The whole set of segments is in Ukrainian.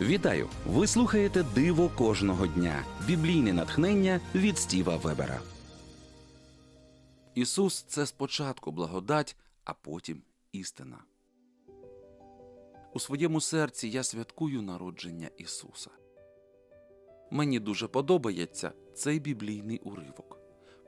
Вітаю! Ви слухаєте Диво кожного дня. Біблійне натхнення від Стіва Вебера. Ісус це спочатку благодать, а потім істина. У своєму серці я святкую народження Ісуса. Мені дуже подобається цей біблійний уривок.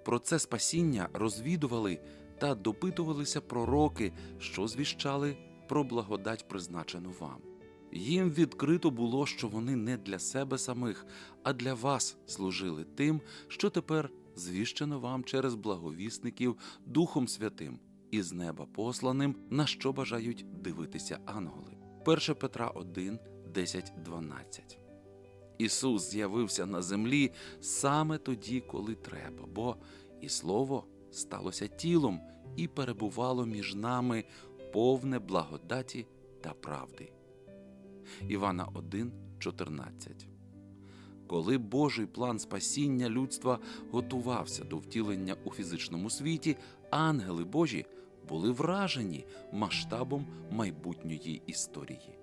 Про це спасіння розвідували та допитувалися пророки, що звіщали про благодать, призначену вам. Їм відкрито було, що вони не для себе самих, а для вас служили тим, що тепер звіщено вам через благовісників Духом Святим із неба посланим, на що бажають дивитися ангели. 1 Петра 1, 10, 12. Ісус з'явився на землі саме тоді, коли треба, бо і Слово сталося тілом і перебувало між нами повне благодаті та правди. Івана 1, 14. Коли Божий план спасіння людства готувався до втілення у фізичному світі, ангели Божі були вражені масштабом майбутньої історії.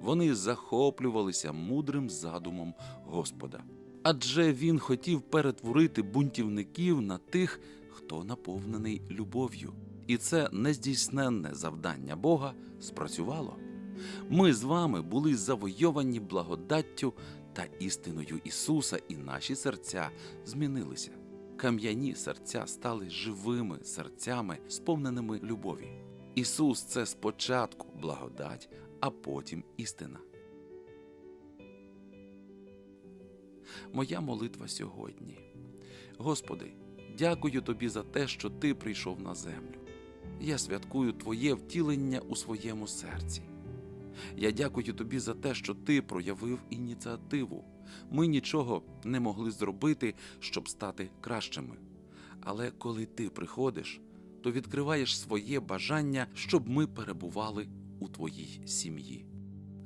Вони захоплювалися мудрим задумом Господа. Адже він хотів перетворити бунтівників на тих, хто наповнений любов'ю. І це нездійсненне завдання Бога спрацювало. Ми з вами були завойовані благодаттю та істиною Ісуса, і наші серця змінилися. Кам'яні серця стали живими серцями, сповненими любові. Ісус це спочатку благодать, а потім істина. Моя молитва сьогодні. Господи, дякую Тобі за те, що Ти прийшов на землю. Я святкую Твоє втілення у своєму серці. Я дякую тобі за те, що ти проявив ініціативу. Ми нічого не могли зробити, щоб стати кращими. Але коли ти приходиш, то відкриваєш своє бажання, щоб ми перебували у твоїй сім'ї.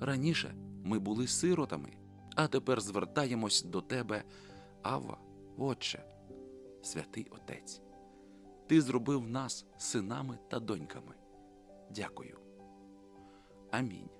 Раніше ми були сиротами, а тепер звертаємось до тебе, Ава, Отче, святий Отець. Ти зробив нас синами та доньками. Дякую. Амінь.